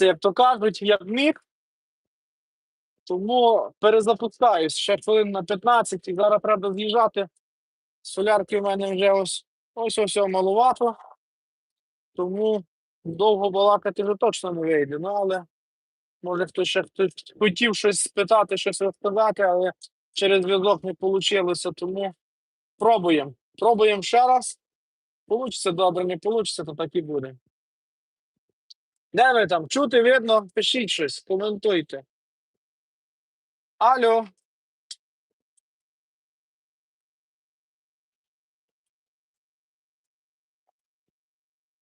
Як то кажуть, як міг. Тому перезапускаюсь ще хвилин на 15 і зараз треба з'їжджати. Солярки в мене вже ось ось ось малувато. Тому довго балакати вже точно не вийде. Ну, але може хтось ще хтось хотів щось спитати, щось розказати, але через зв'язок не вийшло. Тому пробуємо. Пробуємо ще раз. Получиться добре, не получиться, то так і буде. Де ви там? Чути, видно? Пишіть щось, коментуйте. Алло.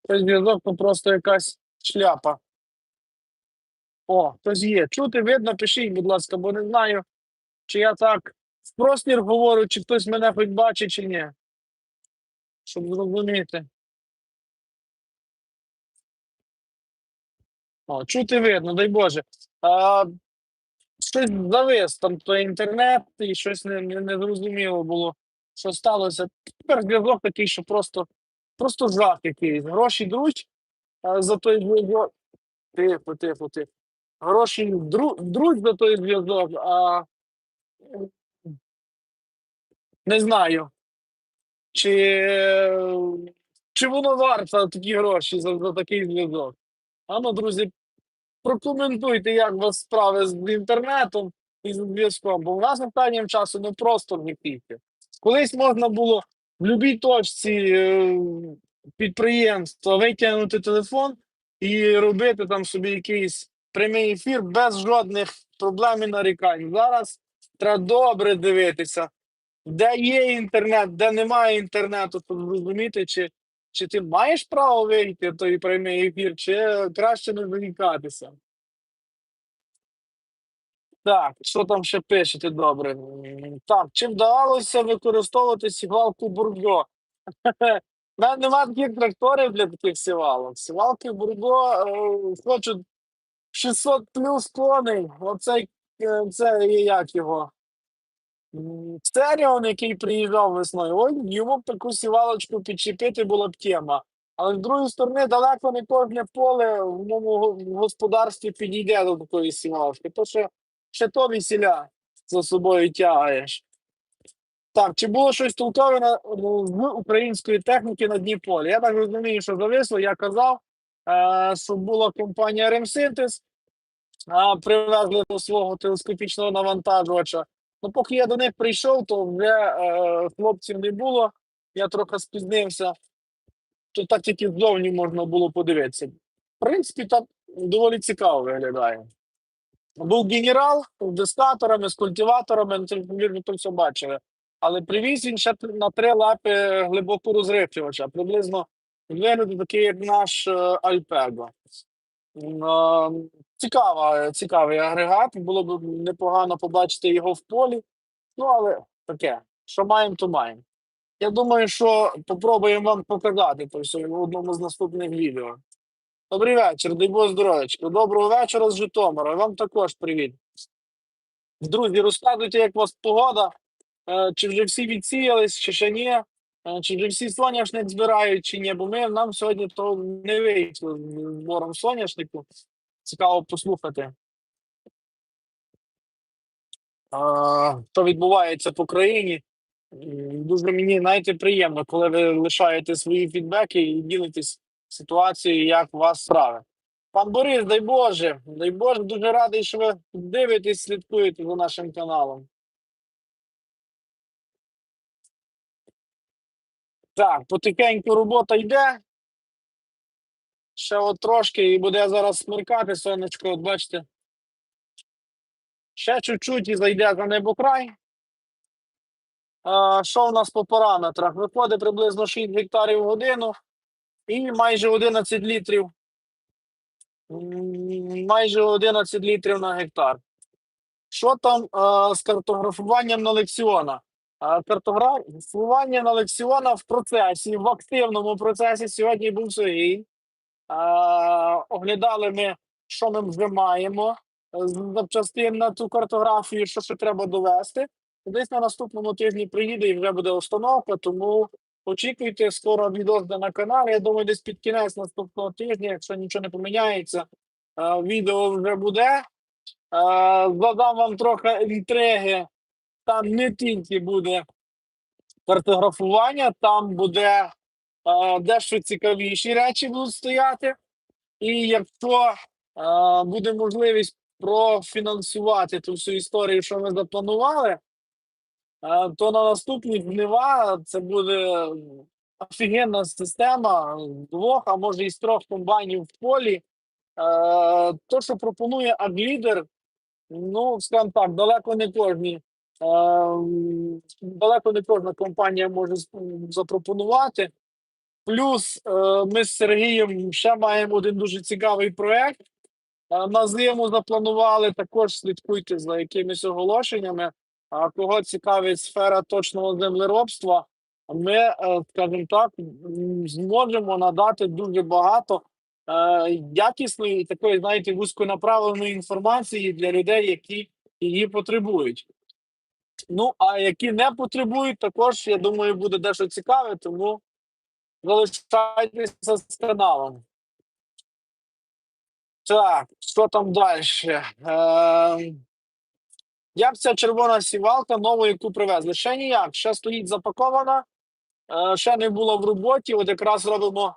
Той зв'язок то просто якась шляпа. О, хтось є. Чути, видно, пишіть, будь ласка, бо не знаю, чи я так в простір говорю, чи хтось мене хоч бачить, чи ні. Щоб зрозуміти. О, чути видно, дай Боже. А, щось завис, там то інтернет, і щось не, не, не було, що сталося. Тепер зв'язок такий, що просто, просто жах якийсь. Гроші друч за той зв'язок. Тихо, тихо, тихо. Гроші дру, друч за той зв'язок, а не знаю. Чи, чи воно варто такі гроші за, за такий зв'язок? А ну, друзі, прокоментуйте, як у вас справи з інтернетом і з зв'язком, бо в нас останнім часом ну просто в нікіті. Колись можна було в будь-якій точці е, підприємства витягнути телефон і робити там собі якийсь прямий ефір без жодних проблем і нарікань. Зараз треба добре дивитися, де є інтернет, де немає інтернету, щоб зрозуміти, чи чи ти маєш право вийти в той прямий ефір, чи краще не виникатися? Так, що там ще пишете добре? Так, чи вдавалося використовувати сівалку бурго? У мене немає таких тракторів для таких сівалок. Сівалки бурго е, хочуть 600 плюс коней. Оце е, це як його. М, Стеріон, який приїжджав весною, ой, йому б таку сівалочку підчепити була б тема. Але з другої сторони, далеко не кожне поле в моєму го- господарстві підійде до такої сівалки. То ще, ще то весіля за собою тягаєш. Так, чи було щось толкове на, ну, з української техніки на дні поля? Я так розумію, що зависло, я казав, е, що була компанія Ремсинтез, а привезли до свого телескопічного навантажувача. Ну, поки я до них прийшов, то вже е, хлопців не було. Я трохи спізнився. То так тільки ззовні можна було подивитися. В принципі, так доволі цікаво виглядає. Був генерал з дискаторами, з культиваторами, ну, це то все бачили. Але привіз він ще на три лапи глибоко розрихлювача, приблизно вигляд такий, як наш е, Альпего. Цікава, цікавий агрегат. Було б непогано побачити його в полі. Ну, але таке, що маємо, то маємо. Я думаю, що попробуємо вам показати то все в одному з наступних відео. Добрий вечір, дай Бог здоров'ячка. Доброго вечора з Житомира. Вам також привіт. Друзі, розказуйте, як у вас погода. Е, Чи вже всі відсіялись, чи ще ні? Е, Чи вже всі соняшник збирають, чи ні? Бо ми нам сьогодні то не вийшло з збором соняшнику. Цікаво послухати. А, що відбувається по країні. Дуже мені знаєте, приємно, коли ви лишаєте свої фідбеки і ділитесь ситуацією, як у вас справи. Пан Борис, дай Боже, дай Боже, дуже радий, що ви дивитесь, слідкуєте за нашим каналом. Так, потихеньку робота йде. Ще от трошки і буде зараз смеркати сонечко, от бачите. Ще чуть-чуть і зайде за небокрай. А, що у нас по параметрах? Виходить приблизно 6 гектарів в годину і майже 11 літрів. Майже 11 літрів на гектар. Що там а, з картографуванням на лексіона? Картографування на лексіона в процесі, в активному процесі сьогодні був Сергій. Оглядали ми, що ми вже маємо з запчастин на ту картографію, що ще треба довести. Десь на наступному тижні приїде і вже буде установка, тому очікуйте, скоро відео на каналі. Я думаю, десь під кінець наступного тижня, якщо нічого не поміняється, е, відео вже буде. Е, Задам вам трохи інтриги. Там не тільки буде картографування, там буде дещо цікавіші речі будуть стояти. І якщо буде можливість профінансувати ту всю історію, що ми запланували, то на наступні жнива це буде офігенна система двох, а може і з трьох комбайнів в полі. То, що пропонує Аглідер, ну, скажімо так, далеко не кожні. Далеко не кожна компанія може запропонувати. Плюс е, ми з Сергієм ще маємо один дуже цікавий проект. Е, На зиму запланували. Також слідкуйте за якимись оголошеннями. А кого цікавить сфера точного землеробства, ми, е, скажімо так, зможемо надати дуже багато якісної такої, знаєте, вузьконаправленої інформації для людей, які її потребують. Ну, а які не потребують, також я думаю, буде дещо цікаве, тому залишайтеся з каналом. Так, що там далі? Е, як ця червона сівалка нову, яку привезли? Ще ніяк, ще стоїть запакована, е, ще не була в роботі. От якраз робимо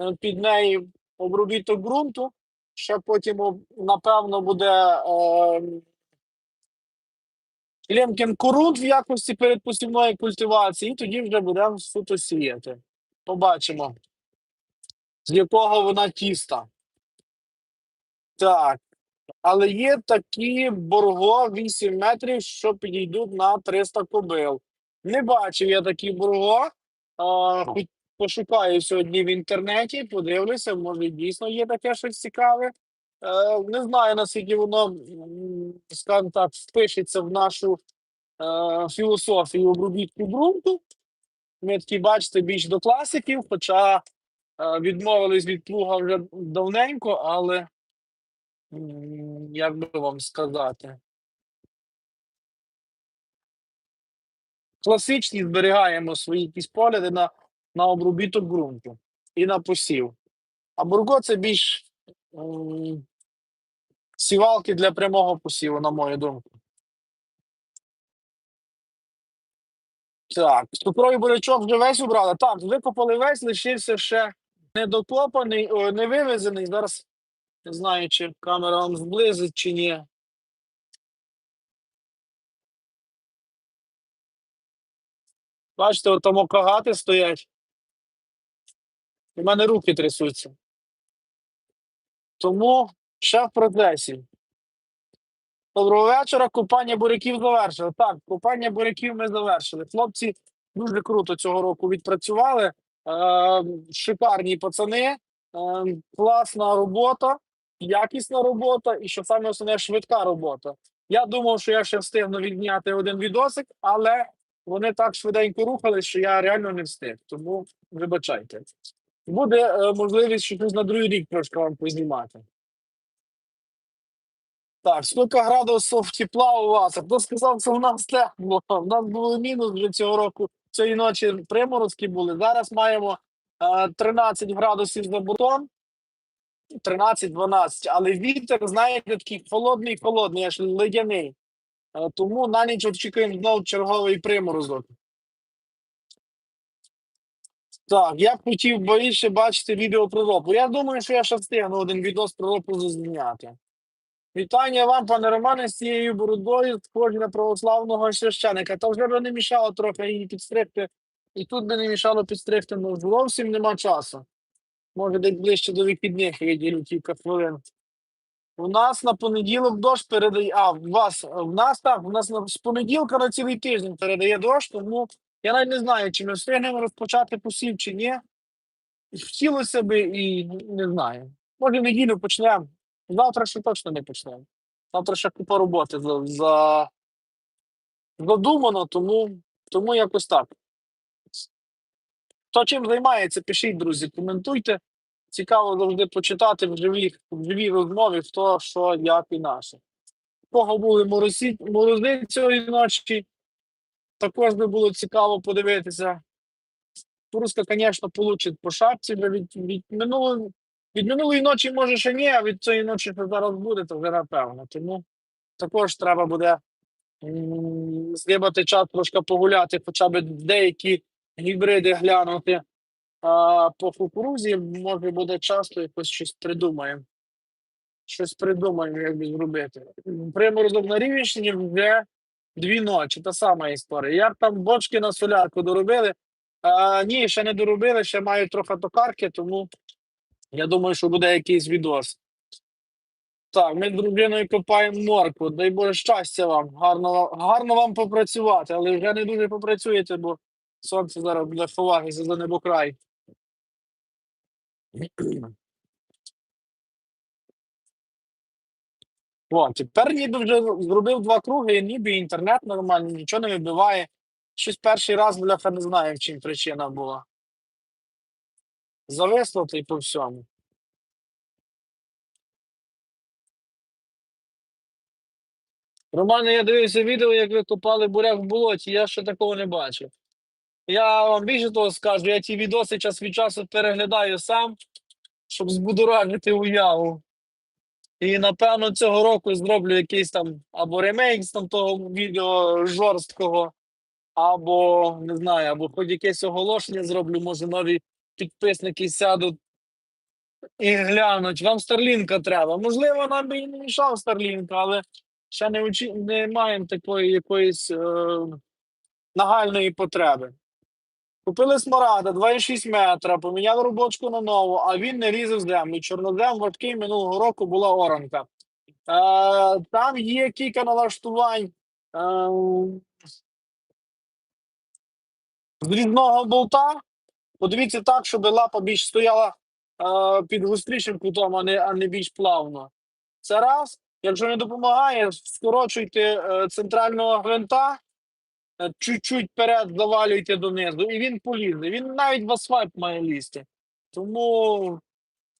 е, під неї обробіток ґрунту. Ще потім, напевно, буде е, Лємкін корунт в якості передпосівної культивації, і тоді вже будемо суто сіяти. Побачимо, з якого вона тіста. Так. Але є такі борго 8 метрів, що підійдуть на 300 кобил. Не бачив я такі борго. А, пошукаю сьогодні в інтернеті, подивлюся, може дійсно є таке щось цікаве. Е, не знаю, наскільки воно, скажімо так, впишеться в нашу е, філософію обробітку ґрунту. Ми такі, бачите, більш до класиків, хоча е, відмовились від плуга вже давненько, але як би вам сказати. Класичні зберігаємо свої якісь погляди на, на обробіток ґрунту і на посів. А бурго це більш сівалки для прямого посіву, на мою думку. Так, цукровий бурячок вже весь убрали. Так, викопали весь, лишився ще недокопаний, о, не вивезений. Зараз не знаю, чи камера вам зблизить чи ні. Бачите, там кагати стоять. У мене руки трясуться. Тому ще в процесі. Доброго вечора. Купання буряків завершили. Так, купання буряків ми завершили. Хлопці дуже круто цього року відпрацювали. Е, шикарні пацани, е, класна робота, якісна робота і що саме основне швидка робота. Я думав, що я ще встигну відняти один відосик, але вони так швиденько рухались, що я реально не встиг. Тому вибачайте. Буде е, можливість щось на другий рік трошки вам познімати. Так, скільки градусів тепла у вас? Хто сказав, що в нас тепло? У нас було мінус вже цього року. Цієї ночі приморозки були. Зараз маємо е, 13 градусів за бортом. 13-12. Але вітер, знаєте, такий холодний, холодний, аж ледяний. Е, тому на ніч очікуємо знову черговий приморозок. Так, я б хотів більше бачити відео про. Я думаю, що я ще встигну один відос про ропу зазняти. Вітання вам, пане Романе, з цією бородою, схожі на православного священика. Та вже би не мішало трохи її підстригти. І тут би не мішало підстригти, ну зовсім нема часу. Може, десь ближче до вихідних виділю кілька хвилин. У нас на понеділок дощ передає. А, в вас в нас так, у нас на- з понеділка на цілий тиждень передає дощ, тому я навіть не знаю, чи ми встигнемо розпочати посів, чи ні. Хотілося би і не знаю. Може, неділю почнемо. Завтра ще точно не почнемо. Завтра ще купа роботи за, за... задумано, тому, тому якось так. Хто чим займається, пишіть, друзі, коментуйте. Цікаво завжди почитати в живій, в живій розмові, хто, що, як і наше. Кого були морози, морози цієї ночі, також би було цікаво подивитися. Туруска, звісно, получить по шапці від, від минулого, Від минулої ночі, може, ще ні, а від цієї ночі, що зараз буде, то вже напевно. Тому також треба буде м, час трошки погуляти, хоча б деякі гібриди глянути. А по кукурузі, може, буде часто якось щось придумаємо. Щось придумаємо, як би зробити. Приморозок на Рівенщині вже дві ночі, та сама історія. Як там бочки на солярку доробили? А, ні, ще не доробили, ще мають трохи токарки, тому я думаю, що буде якийсь відос. Так, ми з дружиною копаємо моркву. Дай Боже щастя вам. Гарно, гарно вам попрацювати, але вже не дуже попрацюєте, бо сонце зараз буде ховатися за небокрай. О, тепер ніби вже зробив два круги, і ніби інтернет нормальний, нічого не вибиває. Щось перший раз, бляха, не знаю, в чим причина була. Зависло та по всьому. Романе, я дивився відео, як ви копали буряк в болоті, я ще такого не бачив. Я вам більше того скажу, я ті відоси час від часу переглядаю сам, щоб збудоражити уяву. І напевно цього року зроблю якийсь там або ремейк з там того відео жорсткого, або не знаю, або хоч якесь оголошення зроблю, може нові підписники сядуть і глянуть. Вам Старлінка треба. Можливо, нам би і не мішав Старлінка, але ще не, очі... не маємо такої якоїсь е... нагальної потреби. Купили смарада 2,6 метра, поміняли робочку на нову, а він не лізе в землю. Чорнозем важкий минулого року була оранка. Е, там є кілька налаштувань е, з різного болта. Подивіться так, щоб лапа більш стояла е, під гострішим кутом, а не, а не більш плавно. Це раз. Якщо не допомагає, скорочуйте е, центрального гвинта, е, чуть-чуть вперед завалюйте донизу, і він полізе. Він навіть в асфальт має лізти. Тому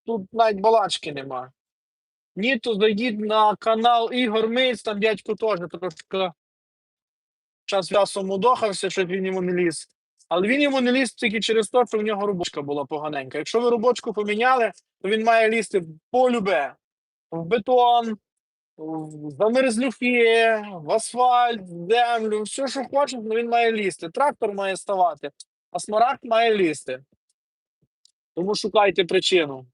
тут навіть балачки нема. Ні, то зайдіть на канал Ігор Миць, там дядько теж трошки час часом удохався, щоб він йому не ліз. Але він йому не ліз тільки через те, що в нього робочка була поганенька. Якщо ви робочку поміняли, то він має лізти по любе. В бетон, в замерзлюхи, в асфальт, в землю, все, що хочеш, ну він має лізти. Трактор має ставати, а смарагд має лізти. Тому шукайте причину.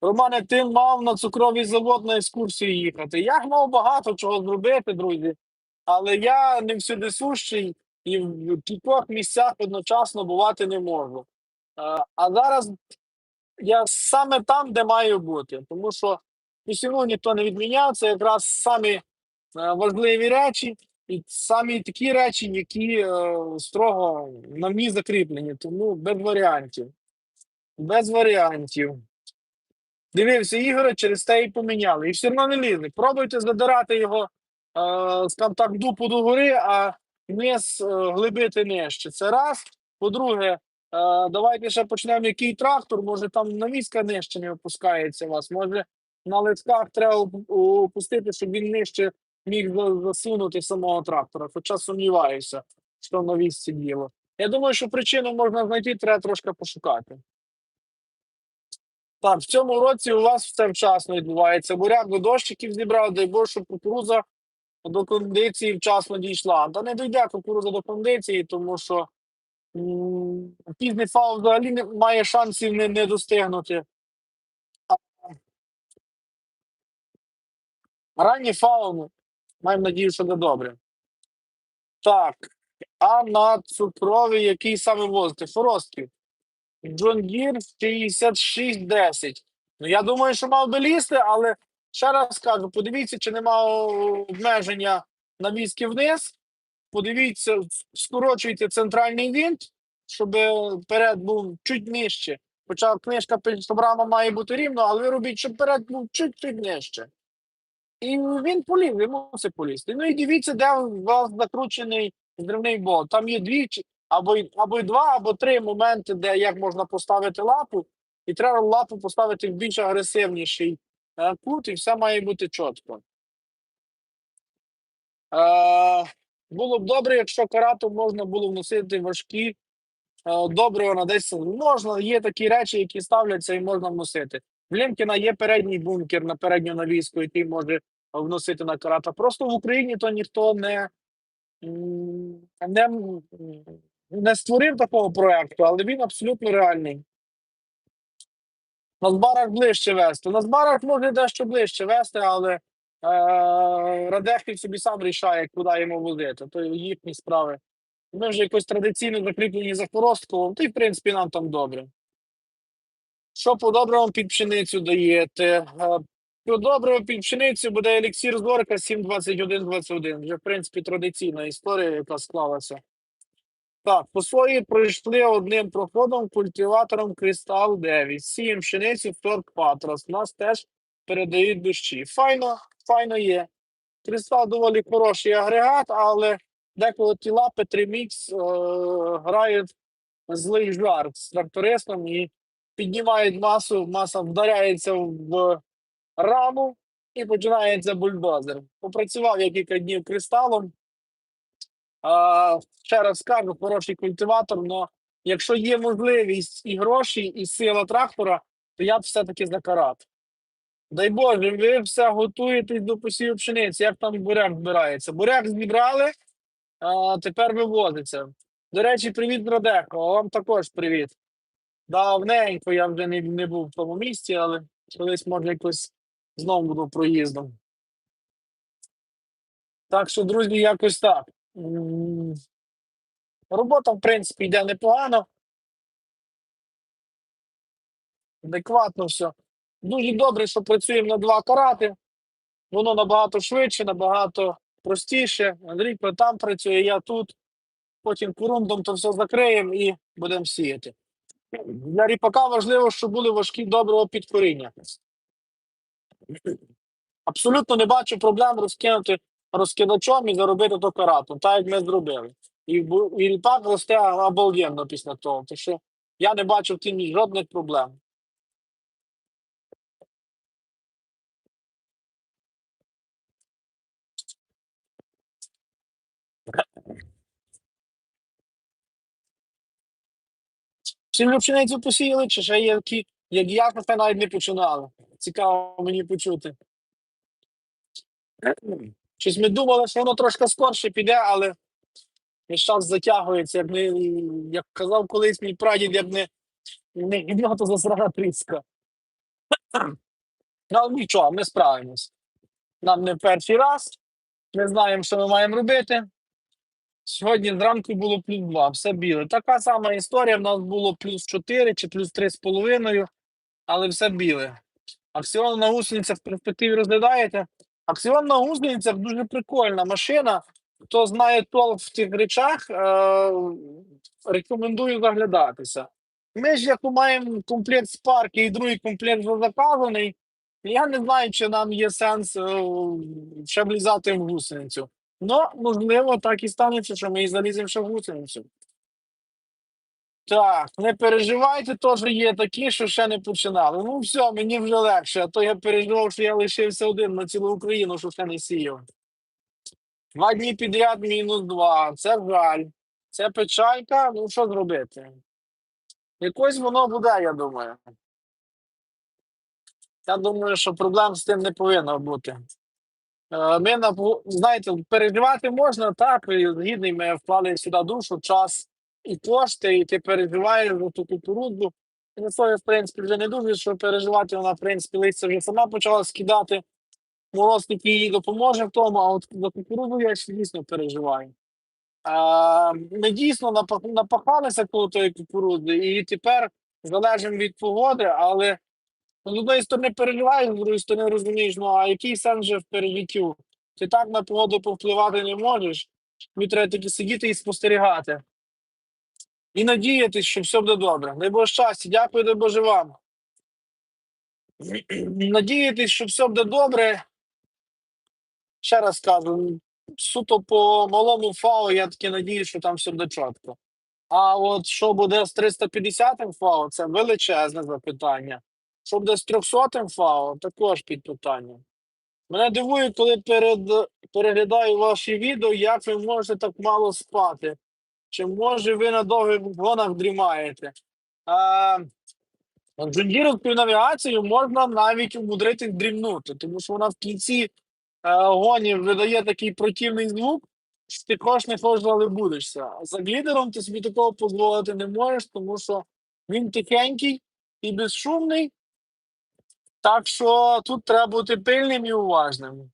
Романе, ти мав на цукровий завод на екскурсію їхати. Я мав багато чого зробити, друзі, але я не всюди сущий і в кількох місцях одночасно бувати не можу. А, зараз я саме там, де маю бути, тому що пісюну ніхто не відміняв, це якраз самі е, важливі речі, і самі такі речі, які е, строго на мені закріплені, тому без варіантів. Без варіантів. Дивився Ігоря, через те і поміняли. І все одно не лізли. Пробуйте задирати його, е, скажімо так, дупу до гори, а низ е, глибити нижче. Це раз. По-друге, е, давайте ще почнемо який трактор, може там навіска нижче не опускається вас. Може на литках треба опустити, щоб він нижче міг засунути самого трактора. Хоча сумніваюся, що на вісці діло. Я думаю, що причину можна знайти, треба трошки пошукати. Так, в цьому році у вас все вчасно відбувається. Буряк до дощиків зібрав, дай Боже, щоб кукуруза до кондиції вчасно дійшла. Та не дійде кукуруза до кондиції, тому що м, пізній фау взагалі не має шансів не, не достигнути. А ранній фау, ну, маємо надію, що буде добре. Так, а на цукровий який саме возите? Форостків. Джон Дір 6610. Ну, я думаю, що мав би лізти, але ще раз кажу: подивіться, чи нема обмеження на візки вниз. Подивіться, скорочуйте центральний винт, щоб перед був чуть нижче. Хоча книжка пільстобрама має бути рівно, але ви робіть, щоб перед був чуть-чуть нижче. І він поліз, він мусить полізти. Ну і дивіться, де у вас закручений зривний болт. Там є дві або, або два, або три моменти, де як можна поставити лапу, і треба лапу поставити в більш агресивніший кут, і все має бути чітко. Е, було б добре, якщо карату можна було вносити важкі е, добрива на 10 можна, є такі речі, які ставляться і можна вносити. В Лємкіна є передній бункер на передню навіску, який може вносити на карата. Просто в Україні то ніхто не, не, не створив такого проекту, але він абсолютно реальний. На збарах ближче вести. На збарах може дещо ближче вести, але е, Радехів собі сам рішає, куди йому возити. То їхні справи. Ми вже якось традиційно закріплені за Хоростковом, та й в принципі нам там добре. Що по доброму під пшеницю даєте? Е, По доброму під пшеницю буде еліксір зорка 7,21,21. Вже, в принципі, традиційна історія, яка склалася. Так, по своїй пройшли одним проходом культиватором Кристал 9. Сієм пшеницю торг Патрос. Нас теж передають дощі. Файно, файно є. Кристал доволі хороший агрегат, але деколи ті лапи 3 мікс е, грають злий жарт з трактористом і піднімають масу, маса вдаряється в раму і починається бульдозер. Попрацював я кілька днів кристалом. Ще раз кажу, хороший культиватор, але якщо є можливість і гроші, і сила трактора, то я б все-таки за карат. Дай Боже, ви все готуєтесь до посіву пшениці, як там буряк збирається. Буряк зібрали, а тепер вивозиться. До речі, привіт, Радеко, вам також привіт. Давненько я вже не, не був в тому місці, але колись, може, якось знову буду проїздом. Так що, друзі, якось так. Робота, в принципі, йде непогано. Адекватно все. Дуже добре, що працюємо на два карати. Воно набагато швидше, набагато простіше. Андрій там працює, я тут. Потім корундом то все закриємо і будемо сіяти. Для ріпака важливо, щоб були важкі доброго підкоріння. Абсолютно не бачу проблем розкинути розкидачом і заробити то каратом, так як ми зробили. І, і ріпак росте обалденно після того. Тому що я не бачу в тім жодних проблем. Всім вже пшеницю посіяли, чи ще є які, як я, то навіть не починали. Цікаво мені почути. Щось ми думали, що воно трошки скорше піде, але час затягується, як, не, як казав колись мій прадід, як не, не гідно, то засрана тріска. Але нічого, ми справимось. Нам не перший раз. Ми знаємо, що ми маємо робити. Сьогодні зранку було плюс 2, все біле. Така сама історія. В нас було плюс 4 чи плюс 3,5, але все біле. Аксіон на гусеницях в перспективі розглядаєте. Аксіон на гусеницях дуже прикольна машина. Хто знає толк в цих речах, е- рекомендую заглядатися. Ми ж як маємо комплект спарки і другий комплект заказаний. Я не знаю, чи нам є сенс е, ще влізати в гусеницю. Ну, можливо, так і станеться, що ми і заліземо ще в гусеницю. Так, не переживайте, теж є такі, що ще не починали. Ну, все, мені вже легше, а то я переживав, що я лишився один на цілу Україну, що ще не сіяв. Два дні підряд мінус два. Це жаль. Це печалька. Ну, що зробити? Якось воно буде, я думаю. Я думаю, що проблем з тим не повинно бути. Е, Ми знаєте, переживати можна так, і згідний ми вклали сюди душу, час і кошти, і ти переживаєш за ту кукурудзу. І на своє, в принципі, вже не дуже що переживати. Вона, в принципі, листя вже сама почала скидати. Мороз Морозник їй допоможе в тому, а от за кукурудзу я ще дійсно переживаю. А, ми дійсно напах- напахалися коло тої кукурудзи, і тепер залежимо від погоди, але з однієї сторони переживаєш, з другої сторони розумієш, ну а який сенс вже в пережиттю? Ти так на погоду повпливати не можеш. Тобі треба тільки сидіти і спостерігати. І надіятися, що все буде добре. Дай Боже щастя, дякую, дай Боже вам. Надіятись, що все буде добре. Ще раз кажу, суто по малому ФАО, я таки надіюсь, що там все буде чітко. А от що буде з 350 ФАО, це величезне запитання. Що буде з 300 ФАО, також під питанням. Мене дивує, коли перед, переглядаю ваші відео, як ви можете так мало спати. Чи може ви на довгих гонах дрімаєте. А, Джундіровською навігацією можна навіть умудритись дрімнути, тому що вона в кінці е, гонів видає такий противний звук, що ти хоч не хочеш, але будешся. А за глідером ти собі такого дозволити не можеш, тому що він тихенький і безшумний. Так що тут треба бути пильним і уважним.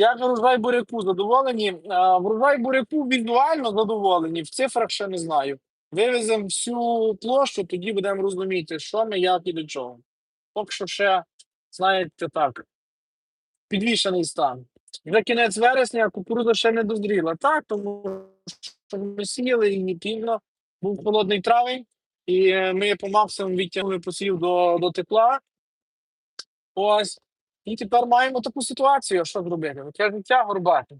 Як врожай буряку задоволені? Врожай буряку візуально задоволені, в цифрах ще не знаю. Вивеземо всю площу, тоді будемо розуміти, що ми, як і до чого. Поки що ще, знаєте, так, підвішений стан. Вже кінець вересня, кукурудза ще не дозріла. Так, тому що ми сіяли її півно, був холодний травень, і ми по максимуму відтягнули посів до, до тепла. Ось. І тепер маємо таку ситуацію, що зробити? Таке життя горбате.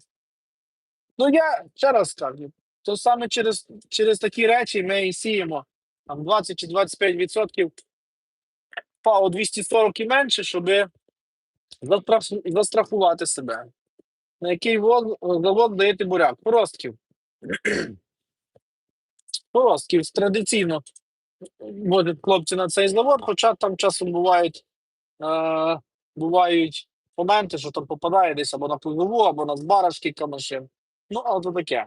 Ну, я ще раз скажу, то саме через, через такі речі ми і сіємо там 20 чи 25 відсотків ПАО 240 і менше, щоб застрах- застрахувати себе. На який завод даєте буряк? Поростків. Поростків традиційно возять хлопці на цей завод, хоча там часом бувають, е, бувають моменти, що там попадає десь або на плугову, або на збараж кілька машин. Ну, але то таке.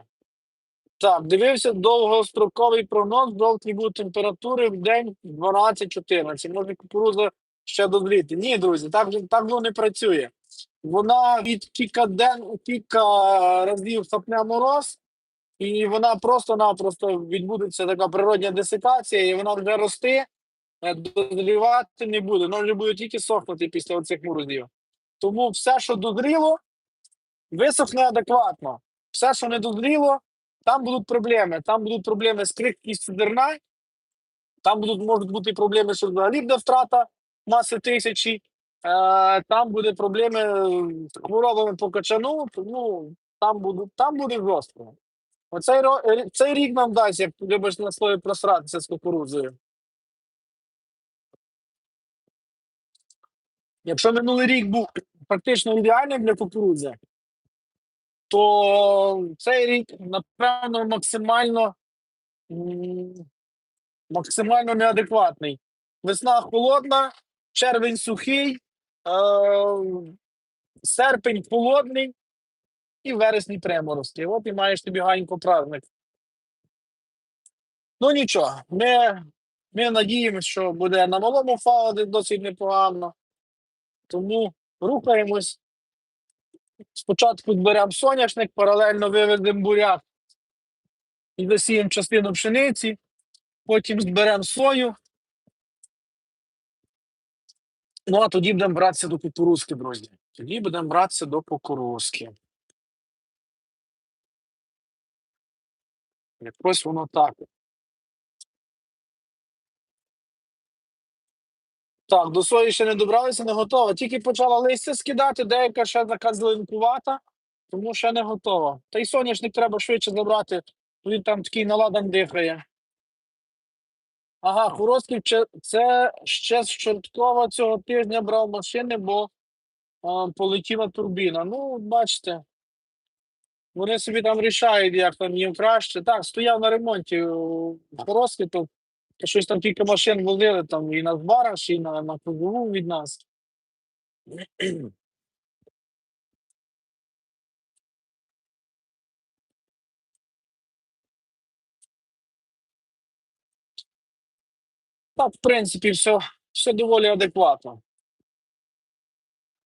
Так, дивився довгостроковий прогноз, жовтні будуть температури в день 12-14. Може кукуруза ще дозріти. Ні, друзі, так, так воно не працює. Вона від кілька ден, кілька разів сапне мороз, і вона просто-напросто відбудеться така природня десикація, і вона вже рости, е, дозрівати не буде. Вона вже буде тільки сохнути після оцих морозів. Тому все, що дозріло, висохне адекватно. Все, що не дозріло, там будуть проблеми. Там будуть проблеми з крихкістю зерна, там будуть, можуть бути проблеми, що взагалі буде втрата маси тисячі, е, там буде проблеми з хворобами по качану, тому там буде, там буде жорстко. Оцей е, цей рік нам дасть, як любиш на слові просратися з кукурудзою. Якщо минулий рік був фактично ідеальним для кукурудзи, то цей рік, напевно, максимально, максимально неадекватний. Весна холодна, червень сухий, е, серпень холодний і вересні приморозки. От і маєш тобі ганько праздник. Ну нічого, ми, ми надіємося, що буде на малому фао досить непогано. Тому рухаємось. Спочатку зберемо соняшник, паралельно вивеземо буряк і засіємо частину пшениці, потім зберемо сою. Ну, а тоді будемо братися до кукурузки, друзі. Тоді будемо братися до кукурузки. Якось воно так. Так, до сої ще не добралися, не готова. Тільки почала листя скидати, деяка ще така зеленкувата, тому ще не готова. Та й соняшник треба швидше забрати, бо він там такий наладан дихає. Ага, Хуросків це ще з Чорткова цього тижня брав машини, бо а, полетіла турбіна. Ну, бачите, вони собі там рішають, як там їм краще. Так, стояв на ремонті у Хорозки, то щось там кілька машин возили там і на Збараш, і на, на Кругову від нас. Так, в принципі, все, все доволі адекватно.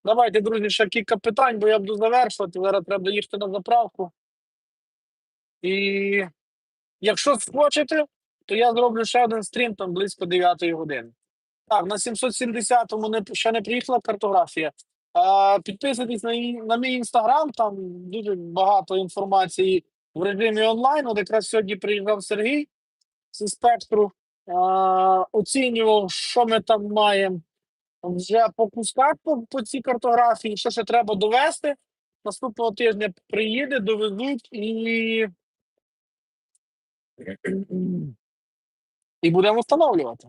Давайте, друзі, ще кілька питань, бо я буду завершувати. Зараз треба їхати на заправку. І якщо схочете, то я зроблю ще один стрім там близько 9 години. Так, на 770-му не, ще не приїхала картографія. А, підписуйтесь на, на мій інстаграм, там дуже багато інформації в режимі онлайн. От якраз сьогодні приїжджав Сергій зі спектру, а, оцінював, що ми там маємо вже по кусках по, по цій картографії. Що ще треба довести. Наступного тижня приїде, довезуть і. І будемо встановлювати.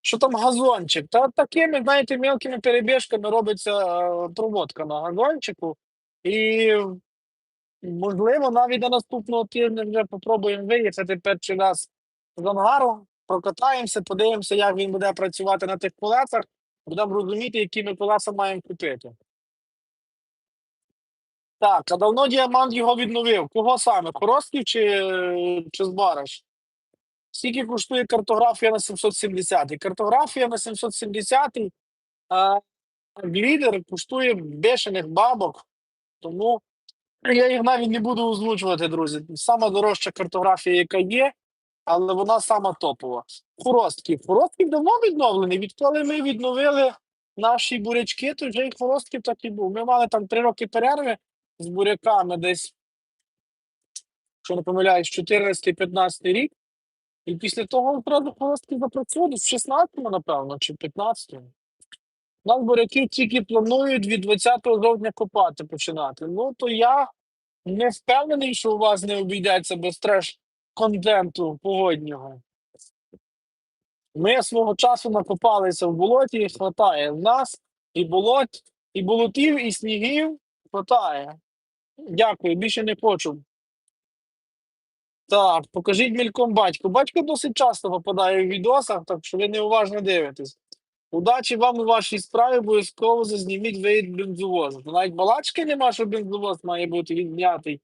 Що там газончик? Та такими, знаєте, мелкими перебіжками робиться е, проводка на газончику. І Можливо, навіть до наступного тижня вже попробуємо виїхати перший раз з ангару, прокатаємося, подивимося, як він буде працювати на тих колесах, будемо розуміти, які ми колеса маємо купити. Так, а давно діамант його відновив. Кого саме? Хоростків чи, чи Збараш? Скільки коштує картографія на 770? Картографія на 770 а глідер коштує бешених бабок, тому я їх навіть не буду озвучувати, друзі. Сама дорожча картографія, яка є, але вона сама топова. Хоростків. Хоростків давно відновлений. Відколи ми відновили наші бурячки, то вже і хоростків так і був. Ми мали там три роки перерви з буряками десь, що не помиляюсь, 14-15 рік. І після того одразу хоростки запрацювали в 16-му, напевно, чи 15-му. Нас буряки тільки планують від 20 жовтня копати починати. Ну, то я не впевнений, що у вас не обійдеться без треш контенту погоднього. Ми свого часу накопалися в болоті, і хватає. В нас і болот, і болотів, і снігів хватає. Дякую, більше не хочу. Так, покажіть мільком батько. Батько досить часто попадає в відосах, так що ви неуважно дивитесь. Удачі вам у вашій справі, обов'язково зазніміть виїзд бензовозу. Навіть балачки нема, що бензовоз має бути відзнятий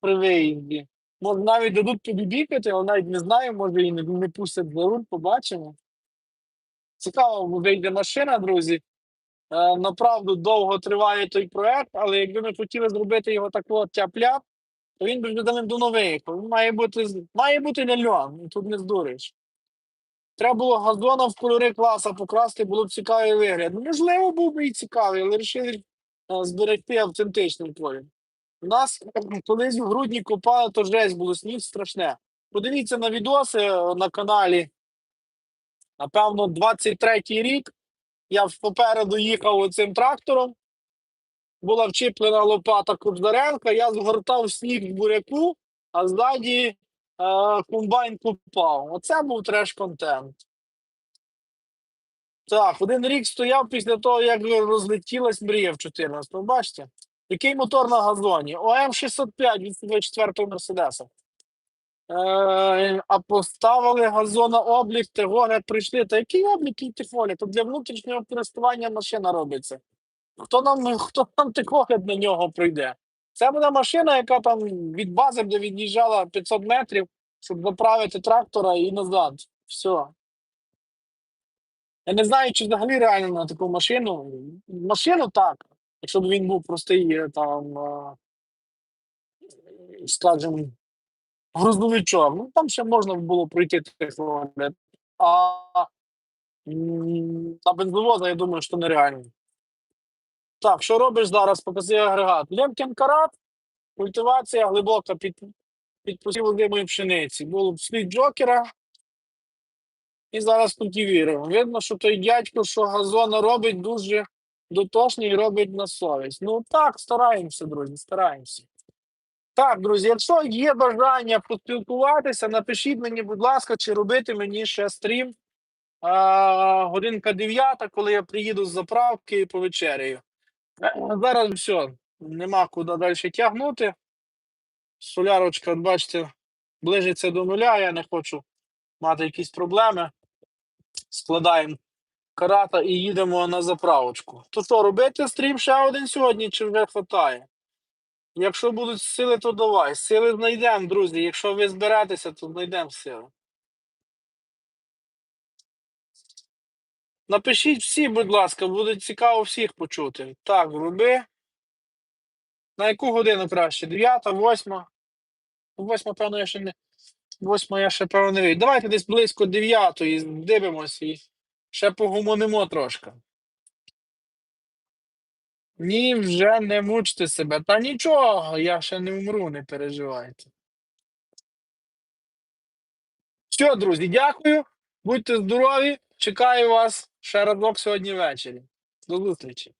при виїзді. Може, навіть дадуть побібікати, але навіть не знаю, може і не, не пустять за побачимо. Цікаво, вийде машина, друзі. Е, направду довго триває той проект, але якби ми хотіли зробити його такого тяп-ляп, то він вже давно виїхав. Він має бути, має бути на льон, тут не здуриш. Треба було газона в кольори класа покрасти, було б цікавий вигляд. Ну, можливо, був би і цікавий, але вирішили е, зберегти автентичний колір. У нас колись в грудні копали, то жесть було сніг страшне. Подивіться на відоси е, на каналі. Напевно, 23-й рік. Я попереду їхав оцим трактором. Була вчіплена лопата Кобзаренка, я згортав сніг в буряку, а ззаді е, комбайн купав. Оце був треш-контент. Так, один рік стояв після того, як розлетілась мрія в 14 му Бачите? Який мотор на газоні? ОМ 605 від 24-го Мерседеса. Е, а поставили газон на облік, тигогляд прийшли. Та який облік і тихогляд? То для внутрішнього користування машина робиться. Хто нам, хто нам на нього прийде? Це буде машина, яка там від бази буде від'їжджала 500 метрів, щоб заправити трактора і назад. Все. Я не знаю, чи взагалі реально на таку машину. Машину так. Якщо б він був простий е, там, е, скажімо, грузовичок. Ну там ще можна було пройти технологію. А на бензовоза, я думаю, що нереально. Так, що робиш зараз? Покажи агрегат. Лемкін карат, культивація глибока під, під посів озимої пшениці. Було слід джокера. І зараз культивіруємо. Видно, що той дядько, що газона робить, дуже дотошний і робить на совість. Ну так, стараємося, друзі, стараємося. Так, друзі, якщо є бажання поспілкуватися, напишіть мені, будь ласка, чи робити мені ще стрім. А, годинка 9, коли я приїду з заправки і повечеряю. Е, Зараз все, нема куди далі тягнути. Солярочка, бачите, ближиться до нуля, я не хочу мати якісь проблеми. Складаємо карата і їдемо на заправочку. То що, робити стрім ще один сьогодні, чи вже хватає? Якщо будуть сили, то давай. Сили знайдемо, друзі. Якщо ви зберетеся, то знайдемо сили. Напишіть всі, будь ласка, буде цікаво всіх почути. Так, роби. На яку годину краще? Дев'ята, восьма? Ну, Восьма, певно, я ще не. Восьма я ще певно не вийду. Давайте десь близько дев'ятої дивимося і ще погумонимо трошки. Ні, вже не мучте себе. Та нічого, я ще не вмру, не переживайте. Все, друзі, дякую. Будьте здорові. Чекаю вас ще разок сьогодні ввечері. До зустрічі.